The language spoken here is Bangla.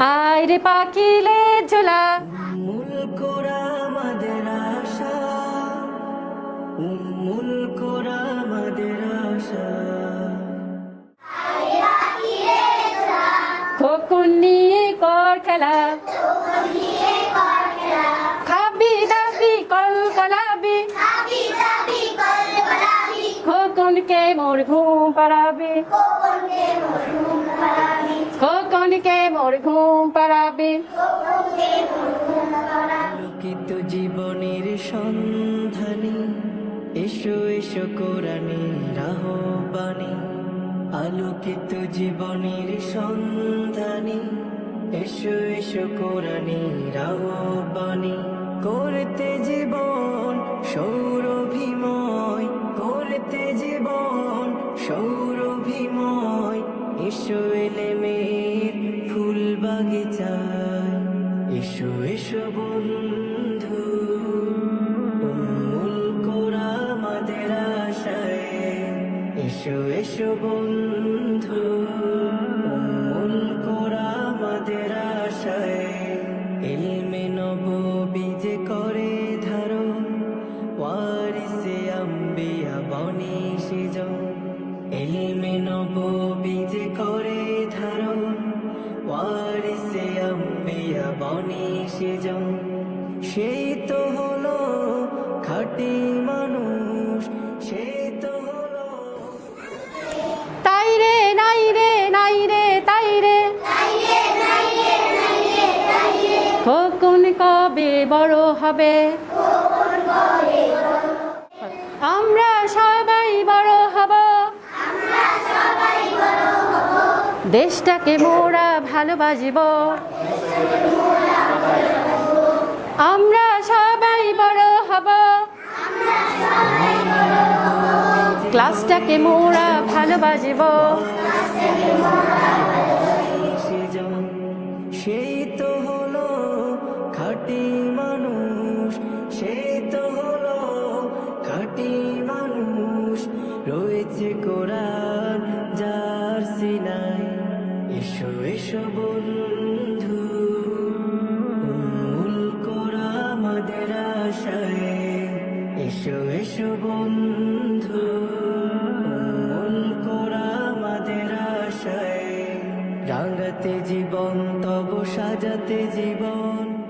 আয় রে পাখিলে ঝোলা উম্মুল কোরা আমাদের আশা। উম্মুল কোরা আমাদের আশা। খোকুন নিয়ে কর খেলা। খাবি দাবি কল কলাবি। খোকনকে মোর ঘুম পাড়াবি। খোকনকে মোর ঘুম পাড়াবে। জীবনের সন্ধানে এসো এসো কোরআনের আহ্বানী। আলোকিত জীবনের সন্ধানে এসো এসো কোরআনের আহ্বানী। এলে মেয়ের ফুল বাগিচায়। এসো এসো বন্ধু মূল কোরা আমাদের আশায়। এসো এসো বন্ধু। বনি সেজন সেই তো হলো খাঁটি মানুষ, সেই তো হলো তাই রে, নাই রে নাই রে, তাই রে। খোকন কবে বড় হবে? আমরা সবাই বড় হব। দেশটাকে মোরা ভালোবাসিব। ক্লাসটাকে মোরা ভালোবাসিব। সেই তো হলো খাঁটি মানুষ, সেই তো হলো খাঁটি মানুষ। রয়েছে কোরআন, যার সিনাই। এসো এসো বন্ধু কোরআন আমাদের আশায়। এসো এসো বন্ধু। রাঙাতে জীবন তব সাজাতে জীবন।